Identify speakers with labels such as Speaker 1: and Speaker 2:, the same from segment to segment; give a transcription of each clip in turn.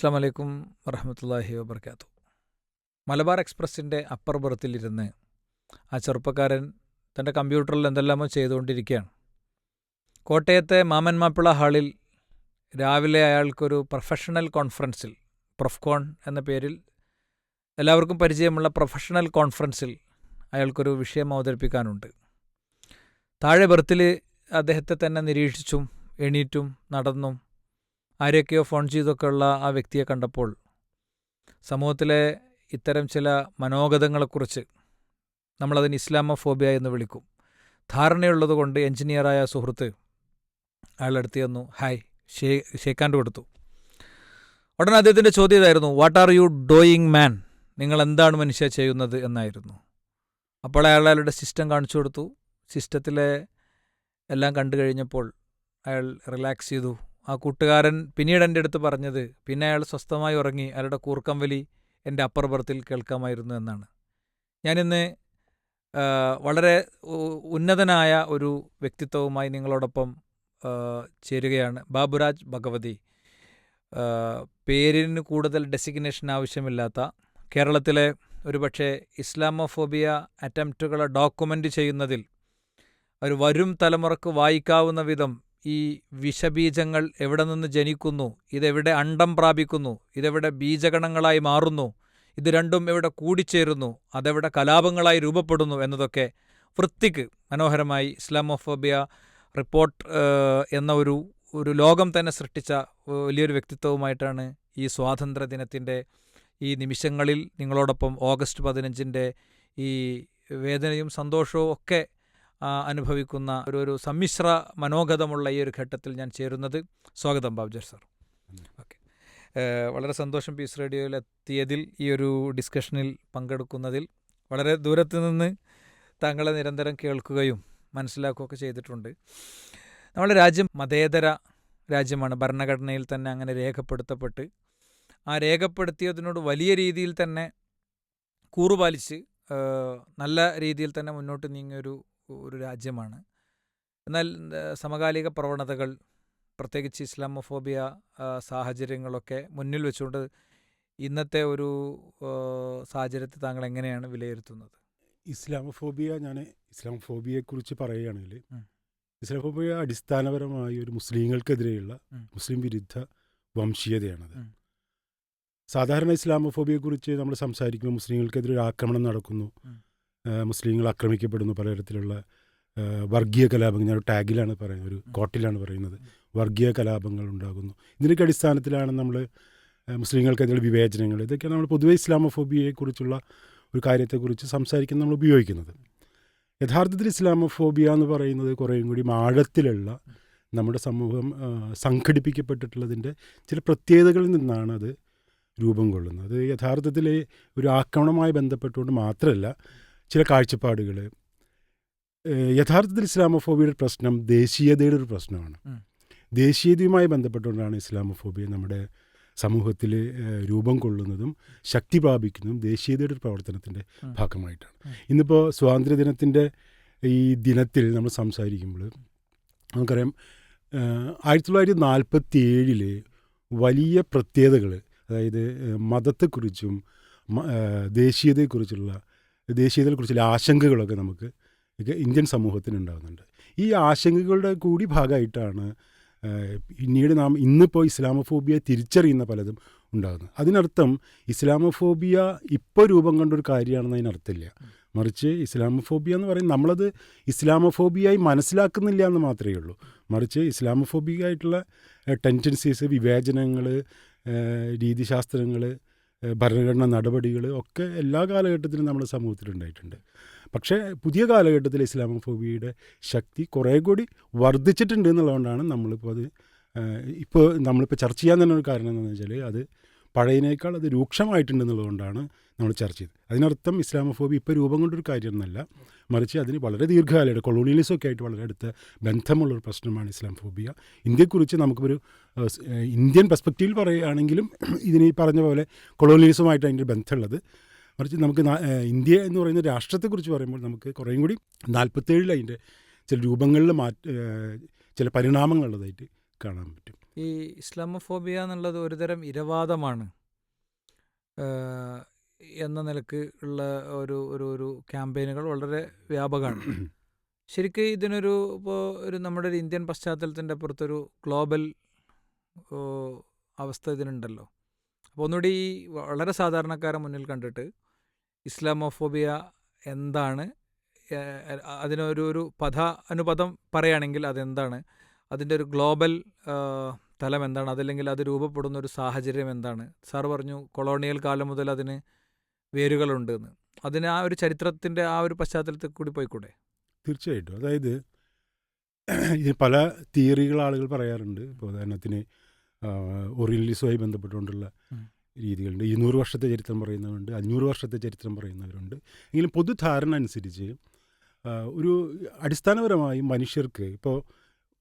Speaker 1: അസ്സാം വലൈക്കും വറഹമത്തല്ലാഹി വബർക്കാത്തു. മലബാർ എക്സ്പ്രസിന്റെ അപ്പർ ബർത്തിലിരുന്ന് ആ ചെറുപ്പക്കാരൻ തന്റെ കമ്പ്യൂട്ടറിൽ എന്തെല്ലാമോ ചെയ്തുകൊണ്ടിരിക്കുകയാണ്. കോട്ടയത്തെ മാമൻ മാപ്പിള ഹാളിൽ രാവിലെ അയാൾക്കൊരു പ്രൊഫഷണൽ കോൺഫറൻസിൽ പ്രൊഫ്കോൺ എന്ന പേരിൽ എല്ലാവർക്കും പരിചയമുള്ള പ്രൊഫഷണൽ കോൺഫറൻസിൽ അയാൾക്കൊരു വിഷയം അവതരിപ്പിക്കാനുണ്ട്. താഴെ ബർത്തിൽ അദ്ദേഹത്തെ തന്നെ നിരീക്ഷിച്ചും എണീറ്റും നടന്നും ആരെയൊക്കെയോ ഫോൺ ചെയ്തൊക്കെ ഉള്ള ആ വ്യക്തിയെ കണ്ടപ്പോൾ സമൂഹത്തിലെ ഇത്തരം ചില മനോഗതങ്ങളെക്കുറിച്ച് നമ്മളതിന് ഇസ്ലാമോഫോബിയ എന്ന് വിളിക്കും. ധാരണയുള്ളത് കൊണ്ട് എഞ്ചിനീയറായ സുഹൃത്ത് അയാളെടുത്ത് തന്നു ഹായ് ഷേ ഷേക്കാൻഡ് കൊടുത്തു ഉടൻ അദ്ദേഹത്തിന്റെ ചോദ്യം ഇതായിരുന്നു what are you doing man നിങ്ങൾ എന്താണ് മനുഷ്യ ചെയ്യുന്നത്? എന്നായിരുന്നു. അപ്പോൾ അയാൾ അയാളുടെ സിസ്റ്റം കാണിച്ചു കൊടുത്തു. സിസ്റ്റത്തിലെ എല്ലാം കണ്ടു കഴിഞ്ഞപ്പോൾ അയാൾ റിലാക്സ് ചെയ്തു. ആ കൂട്ടുകാരൻ പിന്നീട് എന്റെ അടുത്ത് പറഞ്ഞത് പിന്നെ അയാൾ സ്വസ്ഥമായി ഉറങ്ങി അയാളുടെ കൂർക്കം വലി എന്റെ അപ്പർ ബർത്തിൽ കേൾക്കാമായിരുന്നു എന്നാണ്. ഞാനിന്ന് വളരെ ഉന്നതനായ ഒരു വ്യക്തിത്വവുമായി നിങ്ങളോടൊപ്പം ചേരുകയാണ്. ബാബുരാജ് ഭഗവതി. പേരിന് കൂടുതൽ ഡെസിഗ്നേഷൻ ആവശ്യമില്ലാത്ത കേരളത്തിലെ ഒരുപക്ഷെ ഇസ്ലാമോഫോബിയ അറ്റംപ്റ്റുകളെ ഡോക്യുമെന്റ് ചെയ്യുന്നതിൽ ഒരു വരും തലമുറയ്ക്ക് വായിക്കാവുന്ന വിധം ഈ വിഷബീജങ്ങൾ എവിടെ നിന്ന് ജനിക്കുന്നു? ഇതെവിടെ അണ്ടം പ്രാപിക്കുന്നു? ഇതെവിടെ ബീജഗണങ്ങളായി മാറുന്നു? ഇത് രണ്ടും എവിടെ കൂടിച്ചേരുന്നു? അതെവിടെ കലാപങ്ങളായി രൂപപ്പെടുന്നു എന്നതൊക്കെ വൃത്തിക്ക് മനോഹരമായി ഇസ്ലാമോഫോബിയ റിപ്പോർട്ട് എന്ന ഒരു ഒരു ലോകം തന്നെ സൃഷ്ടിച്ച വലിയൊരു വ്യക്തിത്വവുമായിട്ടാണ് ഈ സ്വാതന്ത്ര്യ ദിനത്തിന്റെ ഈ നിമിഷങ്ങളിൽ നിങ്ങളോടൊപ്പം ഓഗസ്റ്റ് പതിനഞ്ചിന്റെ ഈ വേദനയും സന്തോഷവും ഒക്കെ അനുഭവിക്കുന്ന ഒരു ഒരു സമ്മിശ്ര മനോഗതമുള്ള ഈ ഒരു ഘട്ടത്തിൽ ഞാൻ ചേരുന്നത്. സ്വാഗതം ബാബ്ജർ സർ. ഓക്കെ. വളരെ സന്തോഷം പീസ് റേഡിയോയിൽ എത്തിയതിൽ ഈ ഒരു ഡിസ്കഷനിൽ പങ്കെടുക്കുന്നതിൽ. വളരെ ദൂരത്ത് നിന്ന് താങ്കളെ നിരന്തരം കേൾക്കുകയും മനസ്സിലാക്കുകയൊക്കെ ചെയ്തിട്ടുണ്ട്. നമ്മുടെ രാജ്യം മതേതര രാജ്യമാണ്. ഭരണഘടനയിൽ തന്നെ അങ്ങനെ രേഖപ്പെടുത്തപ്പെട്ട് ആ രേഖപ്പെടുത്തിയതിനോട് വലിയ രീതിയിൽ തന്നെ കൂറുപാലിച്ച് നല്ല രീതിയിൽ തന്നെ മുന്നോട്ട് നീങ്ങിയൊരു ഒരു രാജ്യമാണ്. എന്നാൽ സമകാലിക പ്രവണതകൾ പ്രത്യേകിച്ച് ഇസ്ലാമോഫോബിയ സാഹചര്യങ്ങളൊക്കെ മുന്നിൽ വെച്ചുകൊണ്ട് ഇന്നത്തെ ഒരു സാഹചര്യത്തെ താങ്കൾ എങ്ങനെയാണ് വിലയിരുത്തുന്നത്?
Speaker 2: ഇസ്ലാമോഫോബിയ ഞാൻ ഇസ്ലാമോഫോബിയയെക്കുറിച്ച് പറയുകയാണെങ്കിൽ. ഇസ്ലാമോഫോബിയ അടിസ്ഥാനപരമായി ഒരു മുസ്ലിങ്ങൾക്കെതിരെയുള്ള മുസ്ലിം വിരുദ്ധ വംശീയതയാണത്. സാധാരണ ഇസ്ലാമോഫോബിയെക്കുറിച്ച് നമ്മൾ സംസാരിക്കുമ്പോൾ മുസ്ലിങ്ങൾക്കെതിരെ ഒരു ആക്രമണം നടക്കുന്നു. മുസ്ലിങ്ങൾ ആക്രമിക്കപ്പെടുന്നു പലതരത്തിലുള്ള വർഗീയ കലാപങ്ങൾ. ഞാൻ ഒരു ടാഗിലാണ് പറയുന്നത് ഒരു. കോട്ടിലാണ് പറയുന്നത്. വർഗീയ കലാപങ്ങൾ ഉണ്ടാകുന്നു. ഇതിനൊക്കെ അടിസ്ഥാനത്തിലാണ് നമ്മൾ മുസ്ലിങ്ങൾക്കെതിരെ വിവേചനങ്ങൾ. ഇതൊക്കെ നമ്മൾ പൊതുവെ ഇസ്ലാമോഫോബിയയെക്കുറിച്ചുള്ള ഒരു കാര്യത്തെക്കുറിച്ച് സംസാരിക്കാൻ നമ്മൾ ഉപയോഗിക്കുന്നത്. യഥാർത്ഥത്തിൽ ഇസ്ലാമോഫോബിയ എന്ന് പറയുന്നത് കുറേയും കൂടി ആഴത്തിലുള്ള നമ്മുടെ സമൂഹം സംഘടിപ്പിക്കപ്പെട്ടിട്ടുള്ളതിന്റെ ചില പ്രത്യേകതകളിൽ നിന്നാണ് അത് രൂപം കൊള്ളുന്നത്. അത് യഥാർത്ഥത്തിൽ ഒരു ആക്രമണവുമായി ബന്ധപ്പെട്ടുകൊണ്ട് മാത്രമല്ല ചില കാഴ്ചപ്പാടുകൾ യഥാർത്ഥത്തിൽ ഇസ്ലാമോഫോബിയുടെ പ്രശ്നം ദേശീയതയുടെ ഒരു പ്രശ്നമാണ്. ദേശീയതയുമായി ബന്ധപ്പെട്ടുകൊണ്ടാണ് ഇസ്ലാമോഫോബിയ നമ്മുടെ സമൂഹത്തിൽ രൂപം കൊള്ളുന്നതും ശക്തി പ്രാപിക്കുന്നതും ദേശീയതയുടെ ഒരു
Speaker 1: പ്രവർത്തനത്തിന്റെ
Speaker 2: ഭാഗമായിട്ടാണ്. ഇന്നിപ്പോൾ സ്വാതന്ത്ര്യദിനത്തിന്റെ ഈ ദിനത്തിൽ നമ്മൾ സംസാരിക്കുമ്പോൾ നമുക്കറിയാം ആയിരത്തി തൊള്ളായിരത്തി നാൽപ്പത്തി ഏഴിലെ വലിയ പ്രത്യേകതകൾ അതായത് മതത്തെക്കുറിച്ചും ദേശീയതയെക്കുറിച്ചുള്ള ദേശീയതയെക്കുറിച്ചുള്ള ആശങ്കകളൊക്കെ നമുക്ക് ഇന്ത്യൻ സമൂഹത്തിന് ഉണ്ടാകുന്നുണ്ട് ഈ ആശങ്കകളുടെ കൂടി ഭാഗമായിട്ടാണ് പിന്നീട് നാം ഇന്നിപ്പോൾ ഇസ്ലാമോഫോബിയ തിരിച്ചറിയുന്ന പലതും ഉണ്ടാകുന്നത്. അതിനർത്ഥം ഇസ്ലാമോഫോബിയ ഇപ്പോൾ രൂപം കൊണ്ടൊരു കാര്യമാണെന്ന് അതിനർത്ഥമില്ല. മറിച്ച് ഇസ്ലാമോഫോബിയ എന്ന് പറയുന്നത് നമ്മളത് ഇസ്ലാമോഫോബിയായി മനസ്സിലാക്കുന്നില്ല എന്ന് മാത്രമേ ഉള്ളൂ. മറിച്ച് ഇസ്ലാമോഫോബിക് ആയിട്ടുള്ള ടെൻഡൻസീസ് വിവേചനങ്ങൾ രീതിശാസ്ത്രങ്ങൾ ഭരണഘടനാ നടപടികൾ ഒക്കെ എല്ലാ കാലഘട്ടത്തിലും നമ്മുടെ സമൂഹത്തിലുണ്ടായിട്ടുണ്ട്. പക്ഷേ പുതിയ കാലഘട്ടത്തിൽ ഇസ്ലാമോഫോബിയയുടെ ശക്തി കുറേ കൂടി വർദ്ധിച്ചിട്ടുണ്ട് എന്നുള്ളതുകൊണ്ടാണ് നമ്മളിപ്പോൾ അത് ഇപ്പോൾ നമ്മളിപ്പോൾ ചർച്ച ചെയ്യാൻ തന്നെ ഒരു കാരണം എന്താണെന്ന് വെച്ചാൽ അത് പഴയതിനേക്കാൾ അത് രൂക്ഷമായിട്ടുണ്ടെന്നുള്ളതുകൊണ്ടാണ് നമ്മൾ ചർച്ച ചെയ്തത്. അതിനർത്ഥം ഇസ്ലാമോഫോബി ഇപ്പോൾ രൂപം കൊണ്ടൊരു കാര്യമൊന്നുമല്ല. മറിച്ച് അതിന് വളരെ ദീർഘകാലമായിട്ട് കൊളോണിയലിസം ഒക്കെ ആയിട്ട് വളരെ അടുത്ത ബന്ധമുള്ളൊരു പ്രശ്നമാണ് ഇസ്ലാമോഫോബിയ. ഇന്ത്യയെക്കുറിച്ച് നമുക്കൊരു ഇന്ത്യൻ പെർസ്പെക്റ്റീവിൽ പറയുകയാണെങ്കിലും ഇതിന് ഈ പറഞ്ഞ പോലെ കൊളോണിയലിസമായിട്ട് അതിന്റെ ബന്ധമുള്ളത്. മറിച്ച് നമുക്ക് ഇന്ത്യ എന്ന് പറയുന്ന രാഷ്ട്രത്തെക്കുറിച്ച് പറയുമ്പോൾ നമുക്ക് കുറേയും കൂടി നാൽപ്പത്തേഴിൽ അതിന്റെ ചില രൂപങ്ങളിൽ മാറ്റ ചില പരിണാമങ്ങളുള്ളതായിട്ട് കാണാൻ പറ്റും.
Speaker 1: ഈ ഇസ്ലാമോഫോബിയ എന്നുള്ളത് ഒരുതരം ഇരവാദമാണ്. എന്ന നിലയ്ക്ക് ഉള്ള ഒരു ഒരു ഒരു ക്യാമ്പയിനുകൾ വളരെ വ്യാപകമാണ്. ശരിക്കും ഇതിനൊരു ഇപ്പോൾ ഒരു നമ്മുടെ ഒരു ഇന്ത്യൻ പശ്ചാത്തലത്തിന്റെ അപ്പുറത്തൊരു ഗ്ലോബൽ അവസ്ഥ ഇതിനുണ്ടല്ലോ. അപ്പോൾ ഒന്നുകൂടി ഈ വളരെ സാധാരണക്കാരെ മുന്നിൽ കണ്ടിട്ട് ഇസ്ലാമോഫോബിയ എന്താണ്? അതിനൊരു ഒരു പദ അനുപദം പറയുകയാണെങ്കിൽ അതെന്താണ്? അതിന്റെ ഒരു ഗ്ലോബൽ തലം എന്താണ്? അതല്ലെങ്കിൽ അത് രൂപപ്പെടുന്ന ഒരു സാഹചര്യം എന്താണ്? സാർ പറഞ്ഞു കൊളോണിയൽ കാലം മുതൽ അതിന് വേരുകളുണ്ട് എന്ന് അതിന് ആ ഒരു ചരിത്രത്തിന്റെ ആ ഒരു പശ്ചാത്തലത്തിൽ കൂടി പോയിക്കൂടെ?
Speaker 2: തീർച്ചയായിട്ടും. അതായത് പല തിയറികൾ ആളുകൾ പറയാറുണ്ട്. ഇപ്പോൾ ഉദാഹരണത്തിന് ഒറിയലിസുമായി ബന്ധപ്പെട്ടുകൊണ്ടുള്ള. രീതികളുണ്ട്. ഇരുന്നൂറ് വർഷത്തെ ചരിത്രം പറയുന്നവരുണ്ട്. അഞ്ഞൂറ് വർഷത്തെ ചരിത്രം പറയുന്നവരുണ്ട്. എങ്കിലും പൊതുധാരണ അനുസരിച്ച് ഒരു അടിസ്ഥാനപരമായി മനുഷ്യർക്ക് ഇപ്പോൾ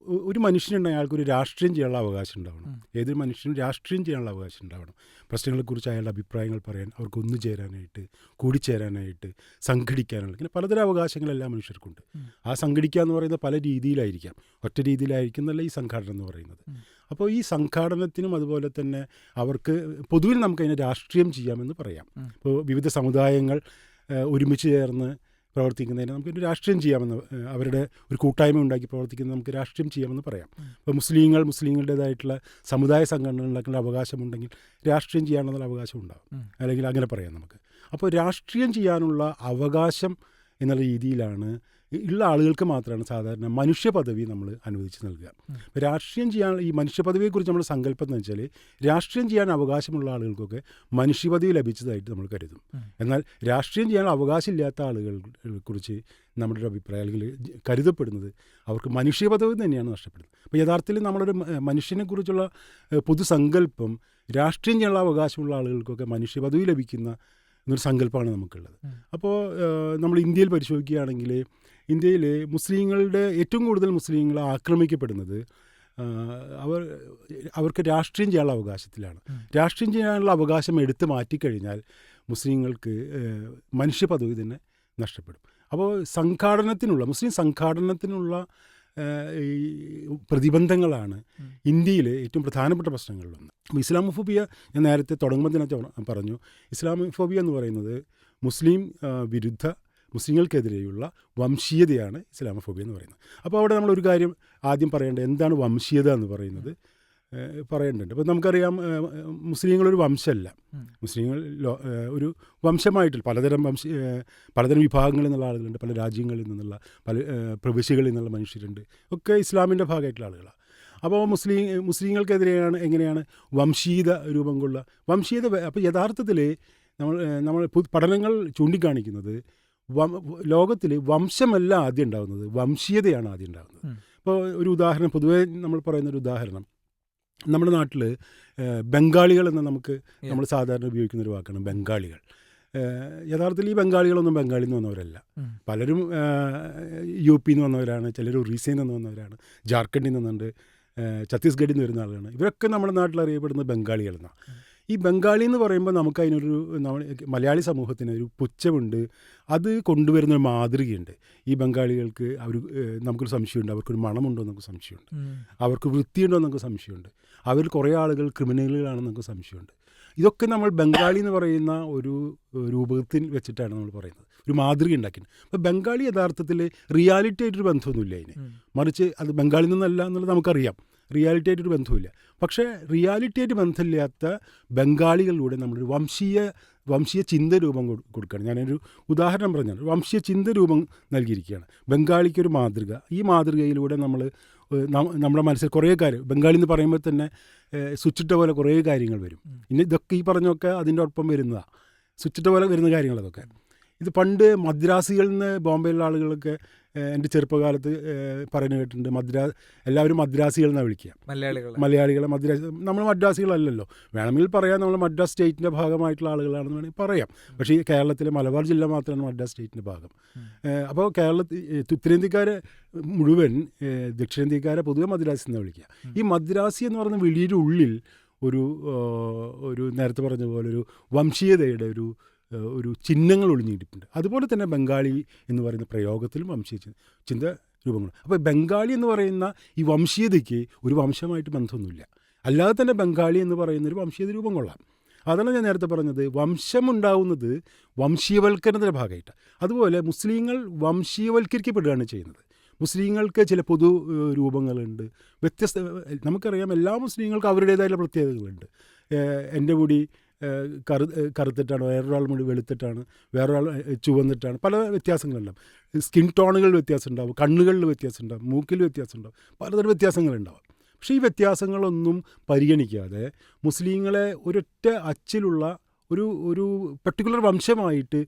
Speaker 2: ഒരു മനുഷ്യനുണ്ടെങ്കിൽ അയാൾക്കൊരു രാഷ്ട്രീയം ചെയ്യാനുള്ള അവകാശം ഉണ്ടാവണം. ഏതൊരു മനുഷ്യനും രാഷ്ട്രീയം ചെയ്യാനുള്ള അവകാശം ഉണ്ടാവണം. പ്രശ്നങ്ങളെക്കുറിച്ച് അയാളുടെ അഭിപ്രായങ്ങൾ പറയാൻ അവർക്ക് ഒന്നുചേരാനായിട്ട് കൂടിച്ചേരാനായിട്ട് സംഘടിക്കാനുള്ള ഇങ്ങനെ പലതരം അവകാശങ്ങൾ എല്ലാ മനുഷ്യർക്കുണ്ട്. ആ സംഘടിക്കുക എന്ന് പറയുന്നത് പല രീതിയിലായിരിക്കാം. ഒറ്റ രീതിയിലായിരിക്കും എന്നല്ല ഈ സംഘാടനം എന്ന് പറയുന്നത്. അപ്പോൾ ഈ സംഘാടനത്തിനും അതുപോലെ തന്നെ അവർക്ക് പൊതുവിൽ നമുക്കതിനെ രാഷ്ട്രീയം ചെയ്യാമെന്ന് പറയാം. ഇപ്പോൾ വിവിധ സമുദായങ്ങൾ ഒരുമിച്ച് ചേർന്ന് പ്രവർത്തിക്കുന്നതിന് നമുക്കൊരു രാഷ്ട്രീയം ചെയ്യാമെന്ന് അവരുടെ ഒരു കൂട്ടായ്മ ഉണ്ടാക്കി പ്രവർത്തിക്കുന്നത് നമുക്ക് രാഷ്ട്രീയം ചെയ്യാമെന്ന് പറയാം. അപ്പോൾ മുസ്ലിങ്ങൾ മുസ്ലിങ്ങളുടേതായിട്ടുള്ള സമുദായ സംഘടന ഉണ്ടാക്കുന്ന അവകാശമുണ്ടെങ്കിൽ രാഷ്ട്രീയം ചെയ്യാനുള്ള അവകാശം ഉണ്ടാകും അല്ലെങ്കിൽ അങ്ങനെ പറയാം നമുക്ക്. അപ്പോൾ രാഷ്ട്രീയം ചെയ്യാനുള്ള അവകാശം എന്നുള്ള രീതിയിലാണ് ഉള്ള ആളുകൾക്ക് മാത്രമാണ് സാധാരണ മനുഷ്യ പദവി നമ്മൾ അനുവദിച്ച് നൽകുക. അപ്പോൾ രാഷ്ട്രീയം ചെയ്യാൻ ഈ മനുഷ്യ പദവിയെക്കുറിച്ച് നമ്മൾ സങ്കല്പം എന്ന് വെച്ചാൽ രാഷ്ട്രീയം ചെയ്യാൻ അവകാശമുള്ള ആളുകൾക്കൊക്കെ മനുഷ്യ പദവി ലഭിച്ചതായിട്ട് നമ്മൾ കരുതും. എന്നാൽ രാഷ്ട്രീയം ചെയ്യാൻ അവകാശമില്ലാത്ത ആളുകളെ കുറിച്ച് നമ്മുടെ ഒരു അഭിപ്രായം അല്ലെങ്കിൽ കരുതപ്പെടുന്നത് അവർക്ക് മനുഷ്യ പദവി തന്നെയാണ് നഷ്ടപ്പെടുന്നത്. അപ്പോൾ യഥാർത്ഥത്തിൽ നമ്മളൊരു മനുഷ്യനെക്കുറിച്ചുള്ള പൊതുസങ്കല്പം രാഷ്ട്രീയം ചെയ്യാനുള്ള അവകാശമുള്ള ആളുകൾക്കൊക്കെ മനുഷ്യ പദവി ലഭിക്കുന്ന എന്നൊരു സങ്കല്പമാണ് നമുക്കുള്ളത്. അപ്പോൾ നമ്മൾ ഇന്ത്യയിൽ പരിശോധിക്കുകയാണെങ്കിൽ ഇന്ത്യയിൽ മുസ്ലിങ്ങളുടെ ഏറ്റവും കൂടുതൽ മുസ്ലിങ്ങൾ ആക്രമിക്കപ്പെടുന്നത് അവർ അവർക്ക് രാഷ്ട്രീയം ചെയ്യാനുള്ള അവകാശത്തിലാണ്. രാഷ്ട്രീയം ചെയ്യാനുള്ള അവകാശം എടുത്തു മാറ്റിക്കഴിഞ്ഞാൽ മുസ്ലിങ്ങൾക്ക് മനുഷ്യ പദവി തന്നെ നഷ്ടപ്പെടും. അപ്പോൾ സംഘാടനത്തിനുള്ള മുസ്ലിം സംഘാടനത്തിനുള്ള ഈ പ്രതിബന്ധങ്ങളാണ്. ഇന്ത്യയിലെ ഏറ്റവും പ്രധാനപ്പെട്ട പ്രശ്നങ്ങളിലൊന്ന്. അപ്പോൾ ഇസ്ലാമോഫോബിയ ഞാൻ നേരത്തെ തുടങ്ങുമ്പോൾ തന്നെ പറഞ്ഞു ഇസ്ലാമോഫോബിയ എന്ന് പറയുന്നത് മുസ്ലിം വിരുദ്ധ മുസ്ലിങ്ങൾക്കെതിരെയുള്ള വംശീയതയാണ് ഇസ്ലാമോഫോബിയ എന്ന് പറയുന്നത്. അപ്പോൾ അവിടെ നമ്മൾ ഒരു കാര്യം ആദ്യം പറയേണ്ടത് എന്താണ് വംശീയത എന്ന് പറയുന്നത്? പറയേണ്ടത് അപ്പോൾ നമുക്കറിയാം മുസ്ലിങ്ങളൊരു വംശമല്ല. മുസ്ലിങ്ങൾ ഒരു വംശമായിട്ട് പലതരം വംശ പലതരം വിഭാഗങ്ങളിൽ നിന്നുള്ള ആളുകളുണ്ട്. പല രാജ്യങ്ങളിൽ നിന്നുള്ള പല പ്രവിശ്യകളിൽ നിന്നുള്ള മനുഷ്യരുണ്ട്. ഒക്കെ ഇസ്ലാമിന്റെ ഭാഗമായിട്ടുള്ള ആളുകളാണ് അപ്പോൾ മുസ്ലിം മുസ്ലിങ്ങൾക്കെതിരെയാണ് എങ്ങനെയാണ് വംശീയത രൂപം കൊള്ളുക? വംശീയത അപ്പോൾ യഥാർത്ഥത്തിൽ നമ്മൾ നമ്മൾ പഠനങ്ങൾ ചൂണ്ടിക്കാണിക്കുന്നത് ലോകത്തിൽ വംശമല്ല ആദ്യം ഉണ്ടാകുന്നത് വംശീയതയാണ് ആദ്യം ഉണ്ടാകുന്നത്. ഇപ്പോൾ ഒരു ഉദാഹരണം പൊതുവേ നമ്മൾ പറയുന്ന ഒരു ഉദാഹരണം. നമ്മുടെ നാട്ടിൽ ബംഗാളികൾ എന്ന് നമുക്ക് നമ്മൾ സാധാരണ ഉപയോഗിക്കുന്ന ഒരു വാക്കാണ് ബംഗാളികൾ. യഥാർത്ഥത്തിൽ ഈ ബംഗാളികളൊന്നും ബംഗാളിൽ നിന്ന് വന്നവരല്ല പലരും യു പിയിൽ നിന്ന് വന്നവരാണ് ചിലർ ഒറീസയിൽ നിന്ന് വന്നവരാണ് ജാർഖണ്ഡിൽ നിന്നുണ്ട് ഛത്തീസ്ഗഡിൽ നിന്ന് വരുന്ന ആളുകളാണ്. ഇവരൊക്കെ നമ്മുടെ നാട്ടിൽ അറിയപ്പെടുന്ന ബംഗാളികൾ എന്നാണ് ഈ ബംഗാളി എന്ന് പറയുമ്പോൾ നമുക്ക് അതിനൊരു നമ്മൾ മലയാളി സമൂഹത്തിന് ഒരു പുച്ഛമുണ്ട്. അത് കൊണ്ടുവരുന്ന ഒരു മാതൃകയുണ്ട്. ഈ ബംഗാളികൾക്ക് അവർ നമുക്കൊരു സംശയമുണ്ട്. അവർക്കൊരു മണമുണ്ടോ എന്ന് നമുക്ക് സംശയമുണ്ട്. അവർക്ക് വൃത്തിയുണ്ടോ എന്ന് നമുക്ക് സംശയമുണ്ട്. അവർ കുറേ ആളുകൾ ക്രിമിനലുകളാണെന്ന് നമുക്ക് സംശയമുണ്ട്. ഇതൊക്കെ നമ്മൾ ബംഗാളി എന്ന് പറയുന്ന ഒരു രൂപത്തിൽ വെച്ചിട്ടാണ് നമ്മൾ പറയുന്നത്. ഒരു മാതൃക ഉണ്ടാക്കിയത് അപ്പോൾ ബംഗാളി യഥാർത്ഥത്തിൽ റിയാലിറ്റി ആയിട്ടൊരു ബന്ധമൊന്നുമില്ല അതിന്. മറിച്ച് അത് ബംഗാളിൽ നിന്നല്ല എന്നുള്ളത് നമുക്കറിയാം. റിയാലിറ്റി ആയിട്ടൊരു ബന്ധമില്ല പക്ഷേ റിയാലിറ്റി ആയിട്ട് ബന്ധമില്ലാത്ത ബംഗാളികളിലൂടെ നമ്മളൊരു വംശീയ വംശീയ ചിന്ത രൂപം കൊടു- കൊടുക്കുകയാണ്. ഞാനൊരു ഉദാഹരണം പറഞ്ഞാൽ വംശീയ ചിന്ത രൂപം നൽകിയിരിക്കുകയാണ്. ബംഗാളിക്കൊരു മാതൃക. ഈ മാതൃകയിലൂടെ നമ്മൾ നമ്മുടെ മനസ്സിൽ കുറേ കാര്യം ബംഗാളി എന്ന് പറയുമ്പോൾ തന്നെ സ്വിച്ചിട്ട പോലെ കുറേ കാര്യങ്ങൾ വരും. ഇനി ഇതൊക്കെ ഈ പറഞ്ഞൊക്കെ അതിന്റെ ഒപ്പം വരുന്നതാണ് സ്വിച്ചിട്ട പോലെ വരുന്ന കാര്യങ്ങൾ അതൊക്കെ ഇത് പണ്ട് മദ്രാസികളിൽ നിന്ന് ബോംബെയിലുള്ള ആളുകളൊക്കെ എന്റെ ചെറുപ്പകാലത്ത് ഏഹ്, പറയുന്നത് കേട്ടിട്ടുണ്ട് മദ്രാ എല്ലാവരും മദ്രാസികൾ എന്നാണ് വിളിക്കുക.
Speaker 1: മലയാളികൾ
Speaker 2: മലയാളികളെ മദ്രാസ് നമ്മൾ മദ്രാസികളല്ലല്ലോ. വേണമെങ്കിൽ പറയാം നമ്മൾ മദ്രാസ് സ്റ്റേറ്റിന്റെ ഭാഗമായിട്ടുള്ള ആളുകളാണെന്ന് വേണമെങ്കിൽ പറയാം. പക്ഷേ ഈ കേരളത്തിലെ മലബാർ ജില്ല മാത്രമാണ് മദ്രാസ് സ്റ്റേറ്റിന്റെ ഭാഗം. അപ്പോൾ കേരളത്തിൽ ഉത്തരേന്ത്യക്കാരെ മുഴുവൻ ദക്ഷിണേന്ത്യക്കാരെ പൊതുവെ മദ്രാസി എന്നാണ് വിളിക്കുക. ഈ മദ്രാസി എന്ന് പറയുന്ന വിളിയുടെ ഉള്ളിൽ ഒരു ഒരു നേരത്തെ പറഞ്ഞ പോലെ ഒരു വംശീയതയുടെ ഒരു ഒരു ചിഹ്നങ്ങൾ ഒളിഞ്ഞിരിപ്പുണ്ട്. അതുപോലെ തന്നെ ബംഗാളി എന്ന് പറയുന്ന പ്രയോഗത്തിലും വംശീയ ചിന്ത രൂപങ്ങൾ അപ്പോൾ ബംഗാളി എന്ന് പറയുന്ന ഈ വംശീയതയ്ക്ക് ഒരു വംശമായിട്ട് ബന്ധമൊന്നുമില്ല. അല്ലാതെ തന്നെ ബംഗാളി എന്ന് പറയുന്നൊരു വംശീയത രൂപം കൊള്ളാം. അതാണ് ഞാൻ നേരത്തെ പറഞ്ഞത്. വംശമുണ്ടാവുന്നത് വംശീയവൽക്കരണത്തിന്റെ ഭാഗമായിട്ട്. അതുപോലെ മുസ്ലിങ്ങൾ വംശീയവൽക്കരിക്കപ്പെടുകയാണ് ചെയ്യുന്നത്. മുസ്ലിങ്ങൾക്ക് ചില പൊതു രൂപങ്ങളുണ്ട്. വ്യത്യസ്ത നമുക്കറിയാം എല്ലാ മുസ്ലിങ്ങൾക്കും അവരുടേതായുള്ള പ്രത്യേകതകളുണ്ട്. എന്റെ ഏഹ്, കറു കറുത്തിട്ടാണ് വേറൊരാൾ മുടി വെളുത്തിട്ടാണ് വേറൊരാൾ ചുവന്നിട്ടാണ്. പല വ്യത്യാസങ്ങളുണ്ടാവും. സ്കിൻ ടോണുകളിൽ വ്യത്യാസം ഉണ്ടാവും കണ്ണുകളിൽ വ്യത്യാസം ഉണ്ടാവും മൂക്കിൽ വ്യത്യാസം ഉണ്ടാവും പലതരം വ്യത്യാസങ്ങളുണ്ടാവും. പക്ഷേ ഈ വ്യത്യാസങ്ങളൊന്നും പരിഗണിക്കാതെ മുസ്ലിങ്ങളെ ഒരൊറ്റ അച്ചിലുള്ള ഒരു ഒരു പെർട്ടിക്കുലർ വംശമായിട്ട്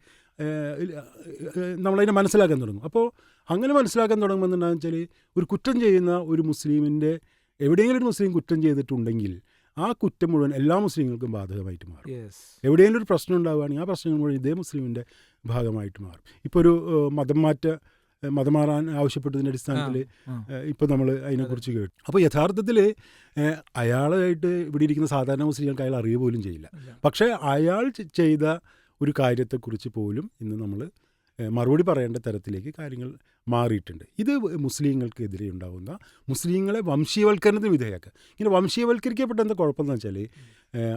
Speaker 2: നമ്മളതിനെ മനസ്സിലാക്കാൻ തുടങ്ങും. അപ്പോൾ അങ്ങനെ മനസ്സിലാക്കാൻ തുടങ്ങുമ്പോൾ എന്താണെന്ന് വെച്ചാൽ ഒരു കുറ്റം ചെയ്യുന്ന ഒരു മുസ്ലിമിന്റെ എവിടെയെങ്കിലും ഒരു മുസ്ലിം കുറ്റം ചെയ്തിട്ടുണ്ടെങ്കിൽ ആ കുറ്റം മുഴുവൻ എല്ലാ മുസ്ലിങ്ങൾക്കും ബാധകമായിട്ട് മാറും. എവിടെയെങ്കിലും ഒരു പ്രശ്നം ഉണ്ടാവുകയാണെങ്കിൽ ആ പ്രശ്നങ്ങൾ മുഴുവൻ ഇതേ മുസ്ലിമിന്റെ ഭാഗമായിട്ട് മാറും. ഇപ്പോൾ ഒരു മതം മാറ്റ മതം മാറാൻ ആവശ്യപ്പെട്ടതിന്റെ അടിസ്ഥാനത്തിൽ ഇപ്പോൾ നമ്മൾ അതിനെക്കുറിച്ച് കേട്ടു. അപ്പോൾ യഥാർത്ഥത്തിൽ അയാളായിട്ട് ഇവിടെ ഇരിക്കുന്ന സാധാരണ മുസ്ലിങ്ങൾക്ക് അയാൾ അറിയ പോലും ചെയ്യില്ല. പക്ഷേ അയാൾ ചെയ്ത ഒരു കാര്യത്തെക്കുറിച്ച് പോലും ഇന്ന് നമ്മൾ മറുപടി പറയേണ്ട തരത്തിലേക്ക് കാര്യങ്ങൾ മാറിയിട്ടുണ്ട്. ഇത് മുസ്ലിങ്ങൾക്കെതിരെ ഉണ്ടാകുന്ന മുസ്ലിങ്ങളെ വംശീയവൽക്കരണത്തിന് വിധേയമാക്കുക. ഇങ്ങനെ വംശീയവൽക്കരിക്കപ്പെട്ട എന്താ കുഴപ്പമെന്ന് വെച്ചാൽ